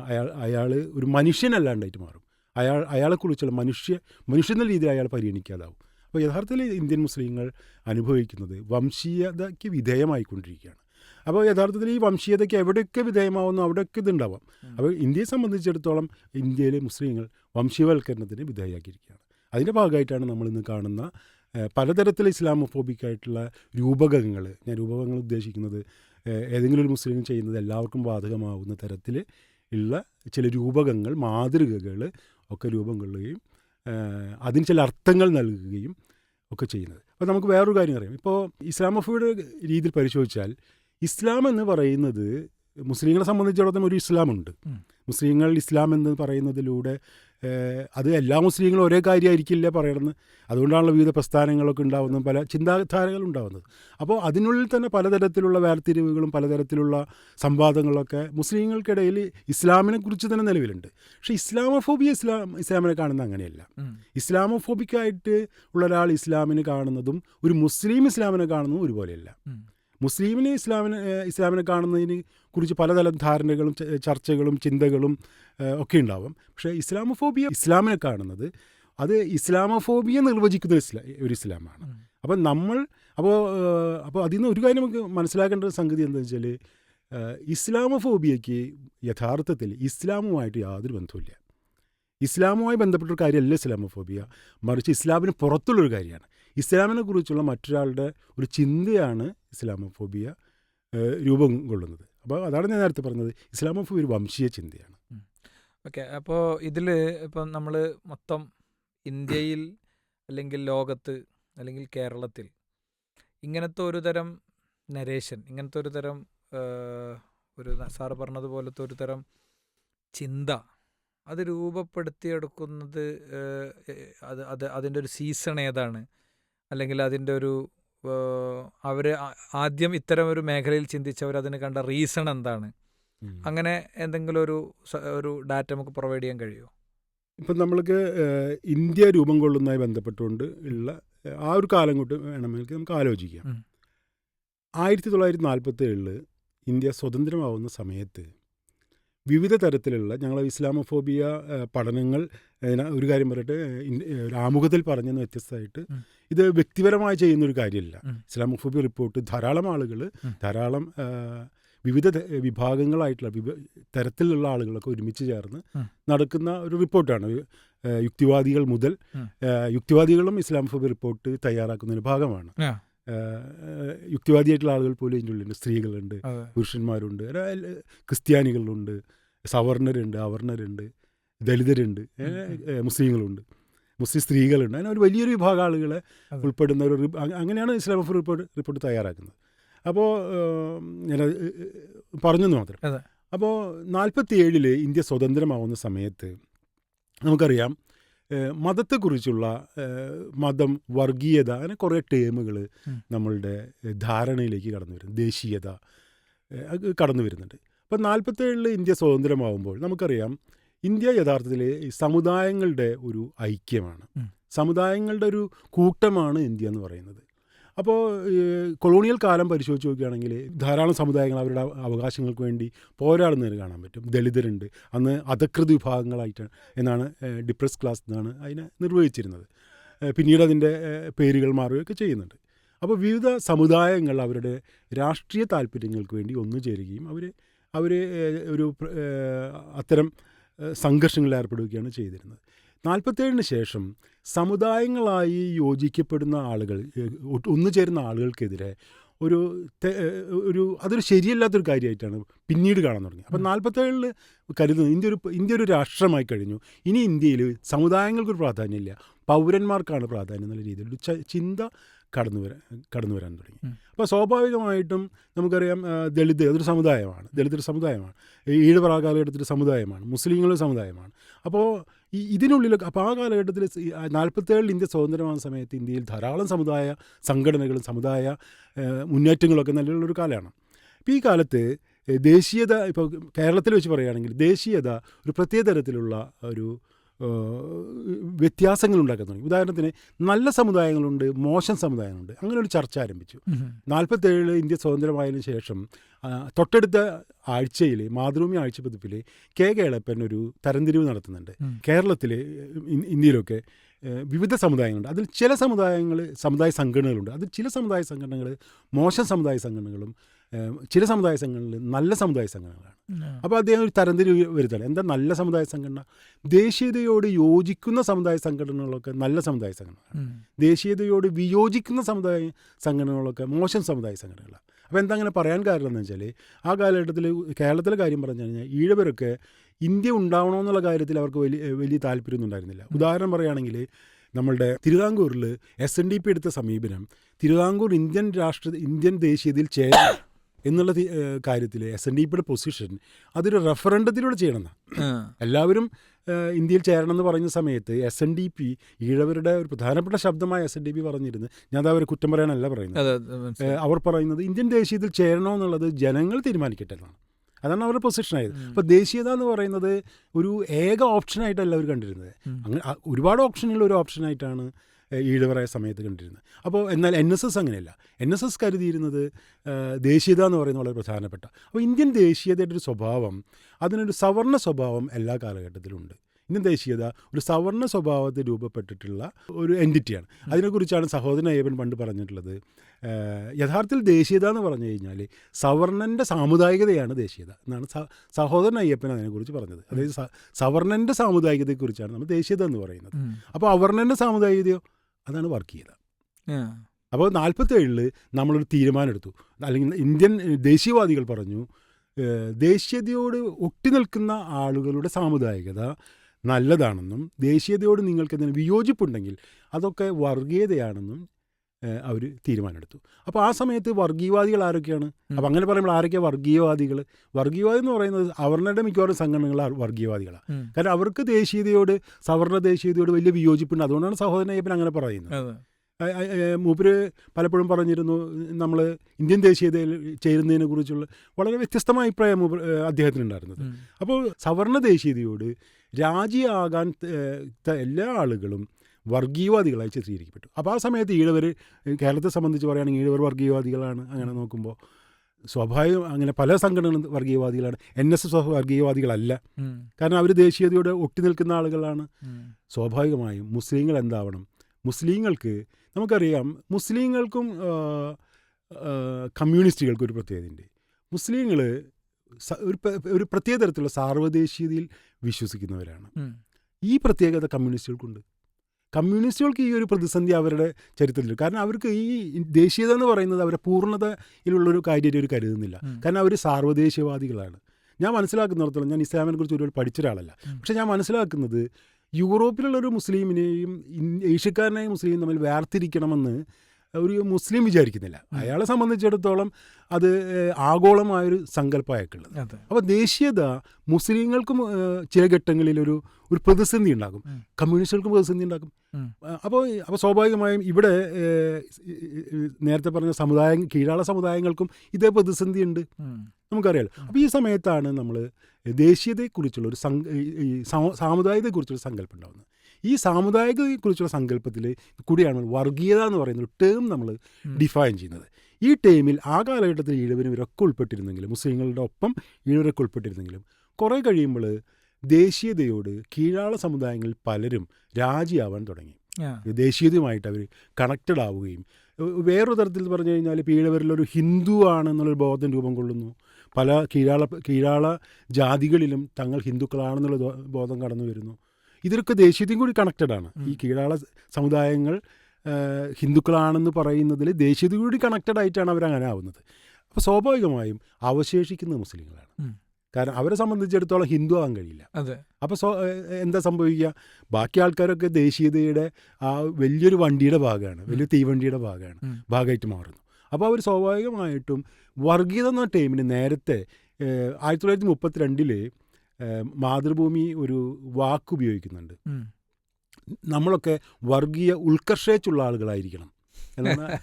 Speaker 2: അയാൾ അയാൾ ഒരു മനുഷ്യനല്ലാണ്ടായിട്ട് മാറും. അയാൾ അയാളെക്കുറിച്ചുള്ള മനുഷ്യ മനുഷ്യൻ രീതിയിൽ അയാൾ പരിഗണിക്കാതാവും. അപ്പോൾ യഥാർത്ഥത്തിൽ ഇന്ത്യൻ മുസ്ലിങ്ങൾ അനുഭവിക്കുന്നത് വംശീയതയ്ക്ക് വിധേയമായിക്കൊണ്ടിരിക്കുകയാണ്. അപ്പോൾ യഥാർത്ഥത്തിൽ ഈ വംശീയതയ്ക്ക് എവിടെയൊക്കെ വിധേയമാവുന്നു അവിടെയൊക്കെ ഇതുണ്ടാവാം. അപ്പോൾ ഇന്ത്യയെ സംബന്ധിച്ചിടത്തോളം ഇന്ത്യയിലെ മുസ്ലിങ്ങൾ വംശീയവൽക്കരണത്തിന് വിധേയമാക്കിയിരിക്കുകയാണ്. അതിന്റെ ഭാഗമായിട്ടാണ് നമ്മൾ ഇന്ന് കാണുന്ന പലതരത്തിലെ ഇസ്ലാമോഫോബിക് ആയിട്ടുള്ള രൂപകങ്ങൾ ഞാൻ രൂപകങ്ങൾ ഉദ്ദേശിക്കുന്നത് ഏതെങ്കിലും ഒരു മുസ്ലിം ചെയ്യുന്നത് എല്ലാവർക്കും ബാധകമാവുന്ന തരത്തിൽ ഉള്ള ചില രൂപകങ്ങൾ മാതൃകകൾ ഒക്കെ രൂപം കൊള്ളുകയും അതിന് ചില അർത്ഥങ്ങൾ നൽകുകയും ഒക്കെ ചെയ്യുന്നത്. അപ്പോൾ നമുക്ക് വേറൊരു കാര്യം അറിയാം. ഇപ്പോൾ ഇസ്ലാമോഫോയുടെ രീതിയിൽ പരിശോധിച്ചാൽ ഇസ്ലാം എന്ന് പറയുന്നത് മുസ്ലിങ്ങളെ സംബന്ധിച്ചിടത്തോളം ഒരു ഇസ്ലാമുണ്ട്. മുസ്ലിങ്ങൾ ഇസ്ലാം എന്ന് പറയുന്നതിലൂടെ അത് എല്ലാ മുസ്ലിങ്ങളും ഒരേ കാര്യമായിരിക്കില്ല പറയണമെന്ന് അതുകൊണ്ടാണല്ലോ വിവിധ പ്രസ്ഥാനങ്ങളൊക്കെ ഉണ്ടാകുന്നത് പല ചിന്താധാരകൾ ഉണ്ടാകുന്നത് അപ്പോൾ അതിനുള്ളിൽ തന്നെ പലതരത്തിലുള്ള വേർതിരിവുകളും പലതരത്തിലുള്ള സംവാദങ്ങളൊക്കെ മുസ്ലിങ്ങൾക്കിടയിൽ ഇസ്ലാമിനെ കുറിച്ച് തന്നെ നിലവിലുണ്ട്. പക്ഷേ ഇസ്ലാമോഫോബിയ ഇസ്ലാം ഇസ്ലാമിനെ കാണുന്നത് അങ്ങനെയല്ല. ഇസ്ലാമോഫോബിക്കായിട്ട് ഉള്ള ഒരാൾ ഇസ്ലാമിനെ കാണുന്നതും ഒരു മുസ്ലിം ഇസ്ലാമിനെ കാണുന്നതും ഒരുപോലെയല്ല. മുസ്ലിമിനെ ഇസ്ലാമിനെ ഇസ്ലാമിനെ കാണുന്നതിന് കുറിച്ച് പലതരം ധാരണകളും ചർച്ചകളും ചിന്തകളും ഒക്കെ ഉണ്ടാവും. പക്ഷേ ഇസ്ലാമോഫോബിയ ഇസ്ലാമിനെ കാണുന്നത് അത് ഇസ്ലാമോഫോബിയ നിർവചിക്കുന്ന ഇസ്ലാ ഒരു ഇസ്ലാമാണ്. അപ്പം നമ്മൾ അപ്പോൾ അപ്പോൾ അതിൽ നിന്ന് ഒരു കാര്യം നമുക്ക് മനസ്സിലാക്കേണ്ട ഒരു സംഗതി എന്താണെന്ന് വെച്ചാൽ ഇസ്ലാമോഫോബിയയ്ക്ക് യഥാർത്ഥത്തിൽ ഇസ്ലാമുമായിട്ട് യാതൊരു ബന്ധവുമില്ല. ഇസ്ലാമുമായി ബന്ധപ്പെട്ട ഒരു കാര്യമല്ല ഇസ്ലാമോഫോബിയ. മറിച്ച് ഇസ്ലാമിന് പുറത്തുള്ളൊരു കാര്യമാണ്. ഇസ്ലാമിനെ കുറിച്ചുള്ള മറ്റൊരാളുടെ ഒരു ചിന്തയാണ് ഇസ്ലാമോഫോബിയ രൂപം കൊള്ളുന്നത്. അപ്പോൾ അതാണ് ഞാൻ നേരത്തെ പറഞ്ഞത്. ഇസ്ലാമോഫോബിയ ഒരു വംശീയ ചിന്തയാണ്.
Speaker 1: ഓക്കെ. അപ്പോൾ ഇതിൽ ഇപ്പം നമ്മൾ മൊത്തം ഇന്ത്യയിൽ അല്ലെങ്കിൽ ലോകത്ത് അല്ലെങ്കിൽ കേരളത്തിൽ ഇങ്ങനത്തെ ഒരു തരം നരേഷൻ ഇങ്ങനത്തെ ഒരു തരം ഒരു സാറ് പറഞ്ഞതുപോലത്തെ ഒരു തരം ചിന്ത അത് രൂപപ്പെടുത്തിയെടുക്കുന്നത് അത് അത് അതിന്റെ ഒരു സീസൺ ഏതാണ്? അല്ലെങ്കിൽ അതിന്റെ ഒരു അവർ ആദ്യം ഇത്തരം ഒരു മേഖലയിൽ ചിന്തിച്ചവർ അതിന് കണ്ട റീസൺ എന്താണ്? അങ്ങനെ എന്തെങ്കിലും ഒരു ഒരു ഡാറ്റ നമുക്ക് പ്രൊവൈഡ് ചെയ്യാൻ കഴിയുമോ?
Speaker 2: ഇപ്പം നമ്മൾക്ക് ഇന്ത്യ രൂപം കൊള്ളുന്നതായി ബന്ധപ്പെട്ടുകൊണ്ട് ഉള്ള ആ ഒരു കാലം കൊണ്ട് വേണമെങ്കിൽ നമുക്ക് ആലോചിക്കാം. ആയിരത്തി തൊള്ളായിരത്തി നാൽപ്പത്തി ഏഴിൽ ഇന്ത്യ സ്വതന്ത്രമാവുന്ന സമയത്ത് വിവിധ തരത്തിലുള്ള ഞങ്ങൾ ഇസ്ലാമോഫോബിയ പഠനങ്ങൾ ഒരു കാര്യം പറയട്ടെ ആമുഖത്തിൽ പറഞ്ഞെന്ന് വ്യത്യസ്തമായിട്ട്. ഇത് വ്യക്തിപരമായി ചെയ്യുന്നൊരു കാര്യമില്ല. ഇസ്ലാമോഫോബിയ റിപ്പോർട്ട് ധാരാളം ആളുകൾ. ധാരാളം വിവിധ വിഭാഗങ്ങളായിട്ടുള്ള വിവ തരത്തിലുള്ള ആളുകളൊക്കെ ഒരുമിച്ച് ചേർന്ന് നടക്കുന്ന ഒരു റിപ്പോർട്ടാണ് യുക്തിവാദികൾ മുതൽ യുക്തിവാദികളും ഇസ്ലാമോഫോബിയ റിപ്പോർട്ട് തയ്യാറാക്കുന്നതിന് ഭാഗമാണ് യുക്തിവാദിയായിട്ടുള്ള ആളുകൾ പോലും ഇതിന്റെ ഉള്ളിലുണ്ട്. സ്ത്രീകളുണ്ട് പുരുഷന്മാരുണ്ട് ക്രിസ്ത്യാനികളുണ്ട് സവർണരുണ്ട് അവർണരുണ്ട് ദലിതരുണ്ട്. മുസ്ലിങ്ങളുണ്ട്. മുസ്ലിം സ്ത്രീകളുണ്ട്. അങ്ങനെ ഒരു വലിയൊരു വിഭാഗം ആളുകളെ ഉൾപ്പെടുന്ന ഒരു അങ്ങനെയാണ് ഇസ്ലാമോഫ് റിപ്പോർട്ട് റിപ്പോർട്ട് തയ്യാറാക്കുന്നത്. അപ്പോൾ ഞാൻ പറഞ്ഞെന്ന് മാത്രം. അപ്പോൾ നാൽപ്പത്തി ഏഴിൽ ഇന്ത്യ സ്വതന്ത്രമാവുന്ന സമയത്ത് നമുക്കറിയാം മതത്തെക്കുറിച്ചുള്ള മതം വർഗീയത അങ്ങനെ കുറേ ടേമുകൾ നമ്മളുടെ ധാരണയിലേക്ക് കടന്നു വരും ദേശീയത കടന്നു വരുന്നുണ്ട്. അപ്പോൾ നാൽപ്പത്തേഴിൽ ഇന്ത്യ സ്വതന്ത്രമാവുമ്പോൾ നമുക്കറിയാം ഇന്ത്യ യഥാർത്ഥത്തിൽ സമുദായങ്ങളുടെ ഒരു ഐക്യമാണ്. സമുദായങ്ങളുടെ ഒരു കൂട്ടമാണ് ഇന്ത്യ എന്ന് പറയുന്നത്. അപ്പോൾ കൊളോണിയൽ കാലം പരിശോധിച്ച് നോക്കുകയാണെങ്കിൽ ധാരാളം സമുദായങ്ങൾ അവരുടെ അവകാശങ്ങൾക്ക് വേണ്ടി പോരാടുന്നതിന് കാണാൻ പറ്റും. ദളിതരുണ്ട്. അന്ന് അധകൃത വിഭാഗങ്ങളായിട്ട് എന്നാണ് ഡിപ്രസ് ക്ലാസ് എന്നാണ് അതിനെ നിർവഹിച്ചിരുന്നത്. പിന്നീട് അതിന്റെ പേരുകൾ മാറുകയൊക്കെ ചെയ്യുന്നുണ്ട്. അപ്പോൾ വിവിധ സമുദായങ്ങൾ അവരുടെ രാഷ്ട്രീയ താല്പര്യങ്ങൾക്ക് വേണ്ടി ഒന്നു ചേരുകയും അവർ അവർ ഒരു അത്തരം സംഘർഷങ്ങളിൽ ഏർപ്പെടുകയാണ് ചെയ്തിരുന്നത്. നാൽപ്പത്തേഴിന് ശേഷം സമുദായങ്ങളായി യോജിക്കപ്പെടുന്ന ആളുകൾ ഏഹ് ഒ- ഒന്നു ചേരുന്ന ആളുകൾക്കെതിരെ ഒരു ഒരു അതൊരു ശരിയല്ലാത്തൊരു കാര്യമായിട്ടാണ് പിന്നീട് കാണാൻ തുടങ്ങി അപ്പം നാൽപ്പത്തേഴിൽ കരുതുന്നത് ഇന്ത്യ ഒരു ഇന്ത്യ ഒരു രാഷ്ട്രമായി കഴിഞ്ഞു. ഇനി ഇന്ത്യയിൽ സമുദായങ്ങൾക്കൊരു പ്രാധാന്യമില്ല. പൗരന്മാർക്കാണ് പ്രാധാന്യം എന്നുള്ള രീതിയിൽ ഒരു ചിന്ത കടന്നു വരാൻ കടന്നു വരാൻ തുടങ്ങി. അപ്പോൾ സ്വാഭാവികമായിട്ടും നമുക്കറിയാം ദളിത് അതൊരു സമുദായമാണ്. ദളിതൊരു സമുദായമാണ്. ഈ ഈഴവർ ആ സമുദായമാണ്. മുസ്ലിങ്ങളൊരു സമുദായമാണ്. അപ്പോൾ ഈ ഇതിനുള്ളിലൊക്കെ അപ്പോൾ ആ കാലഘട്ടത്തിൽ നാൽപ്പത്തേഴിൽ ഇന്ത്യ സ്വതന്ത്രമാകുന്ന സമയത്ത് ഇന്ത്യയിൽ ധാരാളം സമുദായ സംഘടനകളും സമുദായ മുന്നേറ്റങ്ങളൊക്കെ നിലവിലുള്ളൊരു കാലമാണ്. അപ്പോൾ ഈ കാലത്ത് ദേശീയത ഇപ്പോൾ കേരളത്തിൽ വെച്ച് പറയുകയാണെങ്കിൽ ദേശീയത ഒരു പ്രത്യേക തരത്തിലുള്ള ഒരു വ്യത്യാസങ്ങൾ ഉണ്ടാക്കാൻ തുടങ്ങി. ഉദാഹരണത്തിന് നല്ല സമുദായങ്ങളുണ്ട് മോശം സമുദായങ്ങളുണ്ട്. അങ്ങനെ ഒരു ചർച്ച ആരംഭിച്ചു. നാൽപ്പത്തേഴിൽ ഇന്ത്യ സ്വതന്ത്രമായതിനു ശേഷം തൊട്ടടുത്ത ആഴ്ചയിൽ മാതൃഭൂമി ആഴ്ചപ്പതിപ്പിൽ കെ കേളപ്പൻ ഒരു തരംതിരിവ് നടത്തുന്നുണ്ട്. കേരളത്തിൽ ഇന്ത്യയിലൊക്കെ വിവിധ സമുദായങ്ങളുണ്ട്. അതിൽ ചില സമുദായങ്ങൾ സമുദായ സംഘടനകളുണ്ട്. അതിൽ ചില സമുദായ സംഘടനകൾ മോശം സമുദായ സംഘടനകളും ചില സമുദായ സംഘടനകൾ നല്ല സമുദായ സംഘടനകളാണ്. അപ്പോൾ അദ്ദേഹം ഒരു തരംതിരി വരുത്തണം എന്താ നല്ല സമുദായ സംഘടന? ദേശീയതയോട് യോജിക്കുന്ന സമുദായ സംഘടനകളൊക്കെ നല്ല സമുദായ സംഘടനകളാണ്. ദേശീയതയോട് വിയോജിക്കുന്ന സമുദായ സംഘടനകളൊക്കെ മോശം സമുദായ സംഘടനകളാണ്. അപ്പോൾ എന്താ അങ്ങനെ പറയാൻ കാരണം എന്ന് വെച്ചാൽ ആ കാലഘട്ടത്തിൽ കേരളത്തിലെ കാര്യം പറഞ്ഞു കഴിഞ്ഞാൽ ഈഴവരൊക്കെ ഇന്ത്യ ഉണ്ടാവണമെന്നുള്ള കാര്യത്തിൽ അവർക്ക് വലിയ വലിയ താല്പര്യമൊന്നും ഉണ്ടായിരുന്നില്ല. ഉദാഹരണം പറയുകയാണെങ്കിൽ നമ്മളുടെ തിരുവിതാംകൂറിൽ എസ് എൻ ഡി പി എടുത്ത സമീപനം തിരുവിതാംകൂർ ഇന്ത്യൻ രാഷ്ട്ര ഇന്ത്യൻ ദേശീയതയിൽ ചേരണം എന്നുള്ള കാര്യത്തിൽ എസ് എൻ ഡി പിയുടെ പൊസിഷൻ അതൊരു റെഫറൻഡത്തിലൂടെ ചെയ്യണമെന്നാണ്. എല്ലാവരും ഇന്ത്യയിൽ ചേരണം എന്ന് പറഞ്ഞ സമയത്ത് എസ് എൻ ഡി പി ഈഴവരുടെ ഒരു പ്രധാനപ്പെട്ട ശബ്ദമായ എസ് എൻ ഡി പി പറഞ്ഞിരുന്നു ഞാൻ അത് അവരെ കുറ്റം പറയാനല്ല പറയുന്നത്. അവർ പറയുന്നത് ഇന്ത്യൻ ദേശീയത്തിൽ ചേരണോ എന്നുള്ളത് ജനങ്ങൾ തീരുമാനിക്കട്ടെ എന്നാണ്. അതാണ് അവരുടെ പൊസിഷനായത്
Speaker 1: ഉം.
Speaker 2: അപ്പോൾ ദേശീയത എന്ന് പറയുന്നത് ഒരു ഏക ഓപ്ഷനായിട്ടല്ല അവർ കണ്ടിരുന്നത്. അങ്ങനെ ഒരുപാട് ഓപ്ഷനുള്ള ഒരു ഓപ്ഷനായിട്ടാണ് ഈഴവറായ സമയത്ത് കണ്ടിരുന്നത്. അപ്പോൾ എന്നാൽ എൻ എസ് എസ് അങ്ങനെയല്ല. എൻ എസ് എസ് കരുതിയിരുന്നത് ദേശീയത എന്ന് പറയുന്നത് വളരെ പ്രധാനപ്പെട്ട. അപ്പോൾ ഇന്ത്യൻ ദേശീയതയുടെ ഒരു സ്വഭാവം അതിനൊരു സവർണ സ്വഭാവം എല്ലാ കാലഘട്ടത്തിലും ഉണ്ട് ഇന്ത്യൻ ദേശീയത ഒരു സവർണ സ്വഭാവത്തിൽ രൂപപ്പെട്ടിട്ടുള്ള ഒരു എന്റിറ്റിയാണ് അതിനെക്കുറിച്ചാണ് സഹോദരൻ അയ്യപ്പൻ പണ്ട് പറഞ്ഞിട്ടുള്ളത്. യഥാർത്ഥത്തിൽ ദേശീയത എന്ന് പറഞ്ഞു കഴിഞ്ഞാൽ സവർണന്റെ സാമുദായികതയാണ് ദേശീയത എന്നാണ് സ- സഹോദരൻ അയ്യപ്പൻ അതിനെക്കുറിച്ച് പറഞ്ഞത്. അതായത് സ- സവർണന്റെ സാമുദായികതയെക്കുറിച്ചാണ് നമ്മൾ ദേശീയത എന്ന് പറയുന്നത്. അപ്പോൾ അവർണന്റെ സാമുദായികതയോ? അതാണ് വർക്ക്
Speaker 1: ചെയ്തത്
Speaker 2: അപ്പോൾ നാൽപ്പത്തേഴിൽ നമ്മളൊരു തീരുമാനമെടുത്തു. അല്ലെങ്കിൽ ഇന്ത്യൻ ദേശീയവാദികൾ പറഞ്ഞു ദേശീയതയോട് ഒട്ടി നിൽക്കുന്ന ആളുകളുടെ സാമുദായികത നല്ലതാണെന്നും ദേശീയതയോട് നിങ്ങൾക്ക് എന്തെങ്കിലും വിയോജിപ്പുണ്ടെങ്കിൽ അതൊക്കെ വർഗീയതയാണെന്നും അവർ തീരുമാനമെടുത്തു. അപ്പോൾ ആ സമയത്ത് വർഗീയവാദികൾ ആരൊക്കെയാണ്? അപ്പോൾ അങ്ങനെ പറയുമ്പോൾ ആരൊക്കെയാണ് വർഗീയവാദികൾ വർഗീയവാദി എന്ന് പറയുന്നത് അവരുടെ മിക്കവാറും സംഘടനകൾ വർഗീയവാദികളാണ് കാരണം അവർക്ക് ദേശീയതയോട് സവർണ ദേശീയതയോട് വലിയ വിയോജിപ്പുണ്ട്. അതുകൊണ്ടാണ് സഹോദരൻ അയ്യപ്പൻ അങ്ങനെ പറയുന്നത്. മൂപ്പര് പലപ്പോഴും പറഞ്ഞിരുന്നു നമ്മൾ ഇന്ത്യൻ ദേശീയതയിൽ ചേരുന്നതിനെ കുറിച്ചുള്ള വളരെ വ്യത്യസ്തമായ അഭിപ്രായം അദ്ദേഹത്തിനുണ്ടായിരുന്നത്. അപ്പോൾ സവർണ ദേശീയതയോട് രാജിയാകാൻ എല്ലാ ആളുകളും വർഗീയവാദികളായി ചിത്രീകരിക്കപ്പെട്ടു. അപ്പോൾ ആ സമയത്ത് ഈഴവർ കേരളത്തെ സംബന്ധിച്ച് പറയുകയാണെങ്കിൽ ഈഴവർ വർഗീയവാദികളാണ് അങ്ങനെ നോക്കുമ്പോൾ സ്വാഭാവികം അങ്ങനെ പല സംഘടനകളും വർഗീയവാദികളാണ്. എൻ എസ് എസ് വർഗീയവാദികളല്ല. കാരണം അവർ ദേശീയതയോട് ഒട്ടി നിൽക്കുന്ന ആളുകളാണ്. സ്വാഭാവികമായും മുസ്ലിങ്ങൾ എന്താവണം? മുസ്ലിങ്ങൾക്ക് നമുക്കറിയാം മുസ്ലിങ്ങൾക്കും കമ്മ്യൂണിസ്റ്റുകൾക്കും ഒരു പ്രത്യേകതയുണ്ട്. മുസ്ലിങ്ങൾ ഒരു ഒരു പ്രത്യേക തരത്തിലുള്ള സാർവദേശീയതയിൽ വിശ്വസിക്കുന്നവരാണ്. ഈ പ്രത്യേകത കമ്മ്യൂണിസ്റ്റുകൾക്കുണ്ട്. കമ്മ്യൂണിസ്റ്റുകൾക്ക് ഈ ഒരു പ്രതിസന്ധി അവരുടെ ചരിത്രത്തിൽ കാരണം അവർക്ക് ഈ ദേശീയത എന്ന് പറയുന്നത് അവരെ പൂർണതയിലുള്ളൊരു കാര്യമായിട്ട് അവർ കരുതുന്നില്ല. കാരണം അവർ സാർവദേശീയവാദികളാണ്. ഞാൻ മനസ്സിലാക്കുന്നിടത്തോളം ഞാൻ ഇസ്ലാമിനെ കുറിച്ച് ഒരുപാട് പഠിച്ച ഒരാളല്ല പക്ഷേ ഞാൻ മനസ്സിലാക്കുന്നത് യൂറോപ്പിലുള്ളൊരു മുസ്ലിമിനെയും ഇൻ- ഏഷ്യക്കാരനെയും മുസ്ലിം തമ്മിൽ വേർതിരിക്കണമെന്ന് ഒരു മുസ്ലിം വിചാരിക്കുന്നില്ല. അയാളെ സംബന്ധിച്ചിടത്തോളം അത് ആഗോളമായൊരു
Speaker 1: സങ്കല്പമായിട്ടുള്ളത്.
Speaker 2: അപ്പോൾ ദേശീയത മുസ്ലിങ്ങൾക്കും ചില ഘട്ടങ്ങളിൽ ഒരു ഒരു പ്രതിസന്ധി ഉണ്ടാകും. കമ്മ്യൂണിസ്റ്റുകൾക്കും പ്രതിസന്ധി
Speaker 1: ഉണ്ടാകും.
Speaker 2: അപ്പോൾ അപ്പോൾ സ്വാഭാവികമായും ഇവിടെ നേരത്തെ പറഞ്ഞ സമുദായം കീഴാള സമുദായങ്ങൾക്കും ഇതേ പ്രതിസന്ധി ഉണ്ട്. നമുക്കറിയാലോ. അപ്പോൾ ഈ സമയത്താണ് നമ്മൾ ദേശീയതയെക്കുറിച്ചുള്ള ഒരു സം ഈ- ഈ സാ- സാമുദായികതയെക്കുറിച്ചുള്ള സങ്കല്പം ഉണ്ടാകുന്നത് ഈ സാമുദായികതയെക്കുറിച്ചുള്ള സങ്കല്പത്തിൽ കൂടിയാണ് വർഗീയത എന്ന് പറയുന്ന ഒരു ടേം നമ്മൾ ഡിഫൈൻ ചെയ്യുന്നത്. ഈ ടേമിൽ ആ കാലഘട്ടത്തിൽ ഈഴവരും ഇവരൊക്കെ ഉൾപ്പെട്ടിരുന്നെങ്കിലും മുസ്ലിങ്ങളുടെ ഒപ്പം ഈഴവരൊക്കെ ഉൾപ്പെട്ടിരുന്നെങ്കിലും കുറേ കഴിയുമ്പോൾ ദേശീയതയോട് കീഴാള സമുദായങ്ങളിൽ പലരും രാജിയാവാൻ തുടങ്ങി. ദേശീയതയുമായിട്ട് അവർ കണക്റ്റഡ് ആവുകയും വേറൊരു തരത്തിൽ പറഞ്ഞു കഴിഞ്ഞാൽ പീഴവരിലൊരു ഹിന്ദു ആണെന്നുള്ളൊരു ബോധം രൂപം കൊള്ളുന്നു. പല കീഴാള കീഴാള ജാതികളിലും തങ്ങൾ ഹിന്ദുക്കളാണെന്നുള്ള ബോധം കടന്നു വരുന്നു. ഇതിലൊക്കെ ദേശീയതയും കൂടി കണക്റ്റഡ് ആണ്. ഈ കീഴാള സമുദായങ്ങൾ ഹിന്ദുക്കളാണെന്ന് പറയുന്നതിൽ ദേശീയത കൂടി കണക്റ്റഡ് ആയിട്ടാണ് അവരങ്ങനെ ആവുന്നത്. അപ്പോൾ സ്വാഭാവികമായും അവശേഷിക്കുന്നത് മുസ്ലിങ്ങളാണ്. കാരണം അവരെ സംബന്ധിച്ചിടത്തോളം ഹിന്ദു ആവാൻ കഴിയില്ല. അപ്പോൾ സ്വ എന്താ സംഭവിക്കുക? ബാക്കി ആൾക്കാരൊക്കെ ദേശീയതയുടെ ആ വലിയൊരു വണ്ടിയുടെ ഭാഗമാണ്. വലിയ തീവണ്ടിയുടെ ഭാഗമാണ്. ഭാഗമായിട്ട് മാറുന്നു. അപ്പോൾ അവർ സ്വാഭാവികമായിട്ടും വർഗീയത എന്ന ടൈമിന് നേരത്തെ ആയിരത്തി തൊള്ളായിരത്തി മുപ്പത്തിരണ്ടിൽ മാതൃഭൂമി ഒരു വാക്ക് ഉപയോഗിക്കുന്നുണ്ട് നമ്മളൊക്കെ വർഗീയ ഉത്കർഷേച്ചുള്ള ആളുകളായിരിക്കണം എന്നാണ്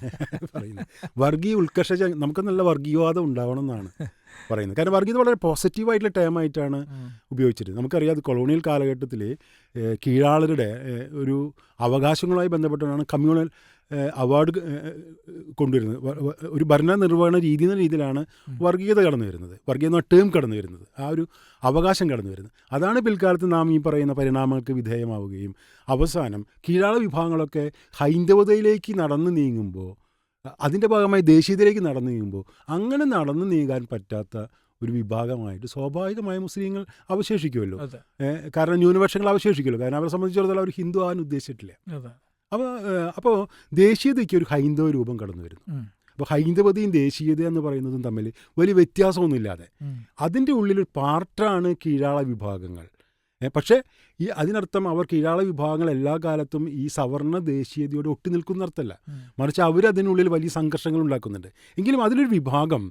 Speaker 2: പറയുന്നത്. വർഗീയ ഉത്കർഷ നമുക്ക് നല്ല വർഗീയവാദം ഉണ്ടാവണം എന്നാണ് പറയുന്നത്. കാരണം വർഗീയത വളരെ പോസിറ്റീവായിട്ടുള്ള ടേമായിട്ടാണ്
Speaker 1: ആയിട്ടാണ്
Speaker 2: ഉപയോഗിച്ചിരുന്നത്. നമുക്കറിയാം അത് കൊളോണിയൽ കാലഘട്ടത്തിൽ കീഴാളരുടെ ഒരു അവകാശങ്ങളുമായി ബന്ധപ്പെട്ടാണ് കമ്മ്യൂണൽ അവാർഡ് കൊണ്ടുവരുന്നത്. ഒരു ഭരണ നിർവഹണ രീതി എന്ന രീതിയിലാണ് വർഗീയത കടന്നു വരുന്നത്. വർഗീയ എന്ന ടേം കടന്നു വരുന്നത്. ആ ഒരു അവകാശം കടന്നു വരുന്നത്. അതാണ് പിൽക്കാലത്ത് നാം ഈ പറയുന്ന പരിണാമങ്ങൾക്ക് വിധേയമാവുകയും അവസാനം കീഴാള വിഭാഗങ്ങളൊക്കെ ഹൈന്ദവതയിലേക്ക് നടന്നു നീങ്ങുമ്പോൾ അതിന്റെ ഭാഗമായി ദേശീയതയിലേക്ക് നടന്നു നീങ്ങുമ്പോൾ അങ്ങനെ നടന്നു നീങ്ങാൻ പറ്റാത്ത ഒരു വിഭാഗമായിട്ട് സ്വാഭാവികമായ മുസ്ലിങ്ങൾ അവശേഷിക്കുമല്ലോ. കാരണം ന്യൂനപക്ഷങ്ങൾ അവശേഷിക്കുമല്ലോ. കാരണം അവരെ സംബന്ധിച്ചിടത്തോളം അവർ ഹിന്ദു ആവാൻ ഉദ്ദേശിച്ചിട്ടില്ല. അപ്പോൾ അപ്പോൾ ദേശീയതയ്ക്ക് ഒരു ഹൈന്ദവ രൂപം കടന്നു വരുന്നു. അപ്പോൾ ഹൈന്ദവതയും ദേശീയത എന്ന് പറയുന്നതും തമ്മിൽ വലിയ വ്യത്യാസമൊന്നുമില്ലാതെ. അതിന്റെ ഉള്ളിൽ പാർട്ടാണ് കീഴാള വിഭാഗങ്ങൾ. പക്ഷേ ഈ അതിനർത്ഥം അവർ കീഴാള വിഭാഗങ്ങൾ എല്ലാ കാലത്തും ഈ സവർണ ദേശീയതയോട് ഒട്ടി നിൽക്കുന്നർത്ഥമല്ല. മറിച്ച് അവരതിനുള്ളിൽ വലിയ സംഘർഷങ്ങൾ ഉണ്ടാക്കുന്നുണ്ട്. എങ്കിലും അതിലൊരു വിഭാഗം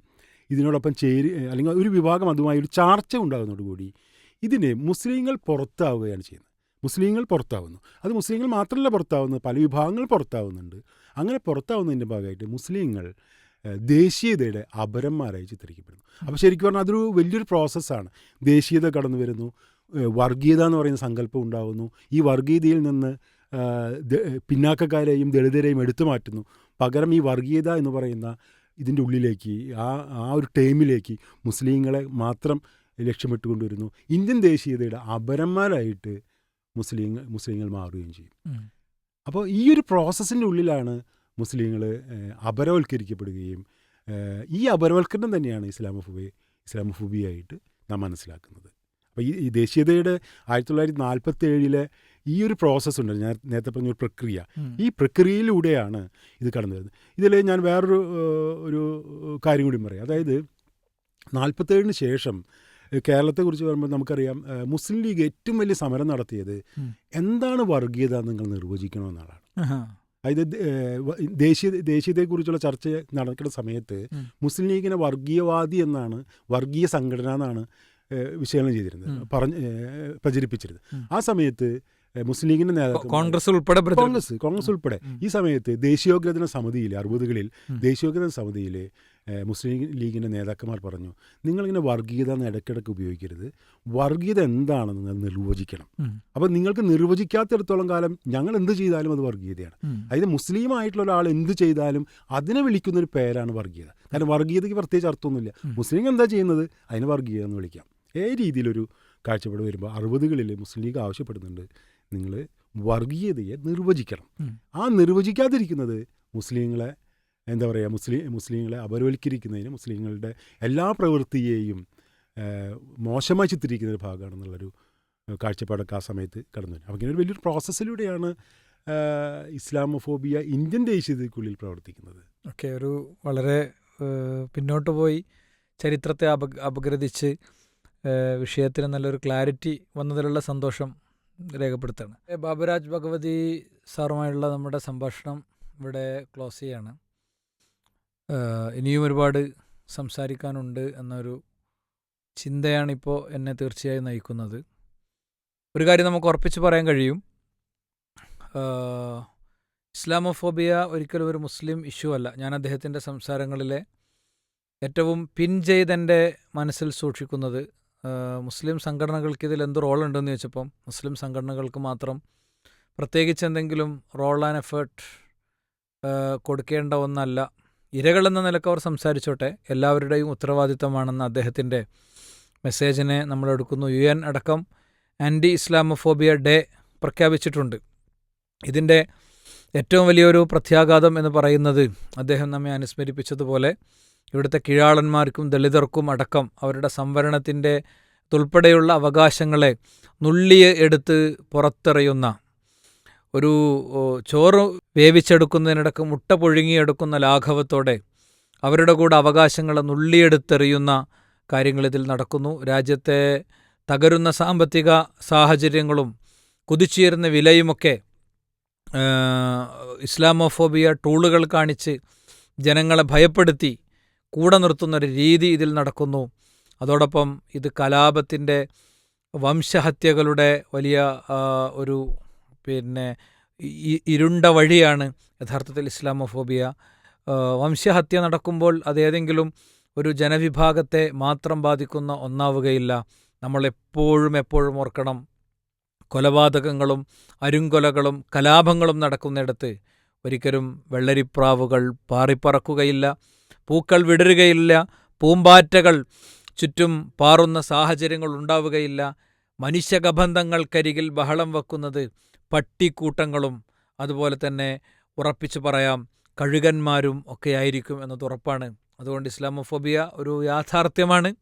Speaker 2: ഇതിനോടൊപ്പം ചേരി അല്ലെങ്കിൽ ഒരു വിഭാഗം അതുമായി ഒരു ചാർച്ച ഉണ്ടാകുന്നതോടുകൂടി ഇതിനെ മുസ്ലിങ്ങൾ പുറത്താവുകയാണ് ചെയ്യുന്നത്. മുസ്ലിങ്ങൾ പുറത്താവുന്നു. അത് മുസ്ലിങ്ങൾ മാത്രമല്ല പുറത്താവുന്നത് പല വിഭാഗങ്ങൾ പുറത്താവുന്നുണ്ട്. അങ്ങനെ പുറത്താവുന്നതിന്റെ ഭാഗമായിട്ട് മുസ്ലിങ്ങൾ ദേശീയതയുടെ അപരന്മാരായി ചിത്രിക്കപ്പെടുന്നു അപ്പോൾ ശരിക്കും പറഞ്ഞാൽ അതൊരു വലിയൊരു പ്രോസസ്സാണ്. ദേശീയത കടന്നു വരുന്നു വർഗീയത എന്ന് പറയുന്ന സങ്കല്പം ഉണ്ടാകുന്നു ഈ വർഗീയതയിൽ നിന്ന് പിന്നാക്കക്കാരെയും ദളിതരെയും എടുത്തു മാറ്റുന്നു. പകരം ഈ വർഗീയത എന്ന് പറയുന്ന ഇതിന്റെ ഉള്ളിലേക്ക് ആ ആ ഒരു ടൈമിലേക്ക് മുസ്ലിങ്ങളെ മാത്രം ലക്ഷ്യമിട്ടുകൊണ്ടുവരുന്നു. ഇന്ത്യൻ ദേശീയതയുടെ അപരന്മാരായിട്ട് മുസ്ലിങ്ങൾ മുസ്ലിങ്ങൾ മാറുകയും ചെയ്യും. അപ്പോൾ ഈ ഒരു പ്രോസസ്സിന്റെ ഉള്ളിലാണ് മുസ്ലിങ്ങൾ അപരവൽക്കരിക്കപ്പെടുകയും ഈ അപരവൽക്കരണം തന്നെയാണ് ഇസ്ലാമഫുബി ഇസ്ലാമഫുബിയായിട്ട് നാം മനസ്സിലാക്കുന്നത്. അപ്പോൾ ഈ ഈ ദേശീയതയുടെ ആയിരത്തി തൊള്ളായിരത്തി നാൽപ്പത്തി ഏഴിലെ ഈ ഒരു പ്രോസസ്സ് ഉണ്ട്. ഞാൻ നേരത്തെ പറഞ്ഞ ഒരു പ്രക്രിയ. ഈ പ്രക്രിയയിലൂടെയാണ് ഇത് കടന്നു വരുന്നത്. ഇതിൽ ഞാൻ വേറൊരു ഒരു കാര്യം കൂടി പറയാം. അതായത് നാൽപ്പത്തേഴിന് ശേഷം കേരളത്തെക്കുറിച്ച് പറയുമ്പോൾ നമുക്കറിയാം മുസ്ലിം ലീഗ് ഏറ്റവും വലിയ സമരം നടത്തിയത് എന്താണ് വർഗീയത നിങ്ങൾ നിർവചിക്കണമെന്നുള്ളതാണ്. അതായത് ദേശീയ ദേശീയതയെക്കുറിച്ചുള്ള ചർച്ച നടക്കുന്ന സമയത്ത് മുസ്ലിം ലീഗിനെ വർഗീയവാദി എന്നാണ് വർഗീയ സംഘടന എന്നാണ് വിശകലനം ചെയ്തിരുന്നത്. പറഞ്ഞ് പ്രചരിപ്പിച്ചിരുന്നത്. ആ സമയത്ത് മുസ്ലിം
Speaker 1: ലീഗിന്റെ
Speaker 2: നേതാക്കൾ
Speaker 1: കോൺഗ്രസ് ഉൾപ്പെടെ
Speaker 2: കോൺഗ്രസ് കോൺഗ്രസ് ഉൾപ്പെടെ. ഈ സമയത്ത് ദേശീയോഗ്രഥന സമിതിയിൽ അറുപതുകളിൽ. ദേശീയോഗ്രഥന സമിതിയിൽ മുസ്ലിം ലീഗിന്റെ നേതാക്കന്മാർ പറഞ്ഞു നിങ്ങളിങ്ങനെ വർഗീയത എന്ന് ഇടയ്ക്കിടയ്ക്ക് ഉപയോഗിക്കരുത്. വർഗീയത എന്താണെന്ന് നിങ്ങൾ നിർവചിക്കണം. അപ്പോൾ നിങ്ങൾക്ക് നിർവചിക്കാത്തിടത്തോളം കാലം ഞങ്ങൾ എന്ത് ചെയ്താലും അത് വർഗീയതയാണ്. അതായത് മുസ്ലിം ആയിട്ടുള്ള ഒരാൾ എന്ത് ചെയ്താലും അതിനെ വിളിക്കുന്ന ഒരു പേരാണ് വർഗീയത. കാരണം വർഗീയതയ്ക്ക് പ്രത്യേകിച്ച് അർത്ഥമൊന്നുമില്ല. മുസ്ലിം എന്താ ചെയ്യുന്നത്? അതിനെ വർഗീയത എന്ന് വിളിക്കാം. ഏ രീതിയിലൊരു കാഴ്ചപ്പാട് വരുമ്പോൾ അറുപതുകളിൽ മുസ്ലിം ലീഗ് ആവശ്യപ്പെടുന്നുണ്ട്. നിങ്ങൾ വർഗീയതയെ നിർവചിക്കണം. ആ നിർവചിക്കാതിരിക്കുന്നത് മുസ്ലിങ്ങളെ എന്താ പറയുക മുസ്ലിം മുസ്ലിങ്ങളെ അപരവൽക്കരിക്കുന്നതിന് മുസ്ലിങ്ങളുടെ എല്ലാ പ്രവൃത്തിയെയും മോശമായി ചിത്രീകരിക്കുന്ന ഒരു ഭാഗമാണെന്നുള്ളൊരു കാഴ്ചപ്പാടൊക്കെ ആ സമയത്ത് കടന്നു വരും. ഇങ്ങനെ ഒരു വലിയൊരു പ്രോസസ്സിലൂടെയാണ് ഇസ്ലാമോഫോബിയ ഇന്ത്യൻ ദേശീയതയ്ക്കുള്ളിൽ പ്രവർത്തിക്കുന്നത്.
Speaker 1: ഓക്കെ ഒരു വളരെ പിന്നോട്ട് പോയി ചരിത്രത്തെ അപ അപഗ്രഥിച്ച് വിഷയത്തിന് നല്ലൊരു ക്ലാരിറ്റി വന്നതിലുള്ള സന്തോഷം രേഖപ്പെടുത്തുകയാണ്. ബാബുരാജ് ഭഗവതി സാറുമായുള്ള നമ്മുടെ സംഭാഷണം ഇവിടെ ക്ലോസ് ചെയ്യാണ്. ഇനിയും ഒരുപാട് സംസാരിക്കാനുണ്ട് എന്നൊരു ചിന്തയാണിപ്പോൾ എന്നെ തീർച്ചയായും നയിക്കുന്നത്. ഒരു കാര്യം നമുക്ക് ഉറപ്പിച്ച് പറയാൻ കഴിയും. ഇസ്ലാമോഫോബിയ ഒരിക്കലും ഒരു മുസ്ലിം ഇഷ്യൂ അല്ല. ഞാൻ അദ്ദേഹത്തിന്റെ സംസാരങ്ങളിലെ ഏറ്റവും പിൻ ചെയ്തെന്റെ മനസ്സിൽ സൂക്ഷിക്കുന്നത് മുസ്ലിം സംഘടനകൾക്ക് ഇതിൽ എന്ത് റോളുണ്ടെന്ന് ചോദിച്ചപ്പം മുസ്ലിം സംഘടനകൾക്ക് മാത്രം പ്രത്യേകിച്ച് എന്തെങ്കിലും റോൾ ആൻഡ് എഫേർട്ട് കൊടുക്കേണ്ട ഒന്നല്ല. ഇരകളെന്ന നിലയ്ക്ക് അവർ സംസാരിച്ചോട്ടെ. എല്ലാവരുടെയും ഉത്തരവാദിത്തമാണെന്ന അദ്ദേഹത്തിന്റെ മെസ്സേജിനെ നമ്മൾ എടുക്കുന്നു യു എൻ അടക്കം ആന്റി ഇസ്ലാമോഫോബിയ ഡേ പ്രഖ്യാപിച്ചിട്ടുണ്ട്. ഇതിന്റെ ഏറ്റവും വലിയൊരു പ്രത്യാഘാതം എന്ന് പറയുന്നത് അദ്ദേഹം നമ്മെ അനുസ്മരിപ്പിച്ചതുപോലെ ഇവിടുത്തെ കീഴാളന്മാർക്കും ദളിതർക്കും അടക്കം അവരുടെ സംവരണത്തിന്റെ ഉൾപ്പെടെയുള്ള അവകാശങ്ങളെ നുള്ളിയെ എടുത്ത് പുറത്തെറിയുന്ന ഒരു ചോറ് വേവിച്ചെടുക്കുന്നതിനിടക്ക് മുട്ട പുഴുങ്ങിയെടുക്കുന്ന ലാഘവത്തോടെ അവരുടെ കൂടെ അവകാശങ്ങളെ നുള്ളിയെടുത്തെറിയുന്ന കാര്യങ്ങൾ ഇതിൽ നടക്കുന്നു. രാജ്യത്തെ തകരുന്ന സാമ്പത്തിക സാഹചര്യങ്ങളും കുതിച്ചുയരുന്ന വിലയുമൊക്കെ ഇസ്ലാമോഫോബിയ ടൂളുകൾ കാണിച്ച് ജനങ്ങളെ ഭയപ്പെടുത്തി കൂടെ നിർത്തുന്നൊരു രീതി ഇതിൽ നടക്കുന്നു. അതോടൊപ്പം ഇത് കലാപത്തിന്റെ വംശഹത്യകളുടെ വലിയ ഒരു പിന്നെ ഇരുണ്ട വഴിയാണ് യഥാർത്ഥത്തിൽ ഇസ്ലാമോഫോബിയ. വംശഹത്യ നടക്കുമ്പോൾ അതേതെങ്കിലും ഒരു ജനവിഭാഗത്തെ മാത്രം ബാധിക്കുന്ന ഒന്നാവുകയില്ല. നമ്മളെപ്പോഴും എപ്പോഴും ഓർക്കണം കൊലപാതകങ്ങളും അരുങ്കൊലകളും കലാപങ്ങളും നടക്കുന്നിടത്ത് ഒരിക്കലും വെള്ളരിപ്രാവുകൾ പാറിപ്പറക്കുകയില്ല പൂക്കൾ വിടരുകയില്ല പൂമ്പാറ്റകൾ ചുറ്റും പാറുന്ന സാഹചര്യങ്ങൾ ഉണ്ടാവുകയില്ല. മനുഷ്യകബന്ധങ്ങൾക്കരികിൽ ബഹളം വെക്കുന്നത് പട്ടിക്കൂട്ടങ്ങളും അതുപോലെ തന്നെ ഉറപ്പിച്ചു പറയാം കഴുകന്മാരും ഒക്കെ ആയിരിക്കും എന്നത് ഉറപ്പാണ്. അതുകൊണ്ട് ഇസ്ലാമോഫോബിയ ഒരു യാഥാർത്ഥ്യമാണ്.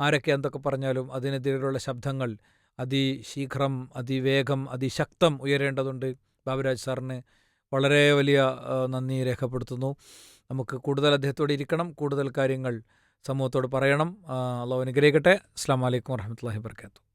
Speaker 1: ആരൊക്കെ എന്തൊക്കെ പറഞ്ഞാലും അതിനെതിരെയുള്ള ശബ്ദങ്ങൾ അതിശീഘ്രം അതിവേഗം അതിശക്തം ഉയരേണ്ടതുണ്ട്. ബാബുരാജ് സാറിന് വളരെ വലിയ നന്ദി രേഖപ്പെടുത്തുന്നു. നമുക്ക് കൂടുതൽ അദ്ദേഹത്തോട് ഇരിക്കണം. കൂടുതൽ കാര്യങ്ങൾ സമൂഹത്തോട് പറയണം. അള്ളാഹു അനുഗ്രഹിക്കട്ടെ. അസ്സാം വലൈക്കും വർഹമത്തല്ലാഹി വർക്കാത്തു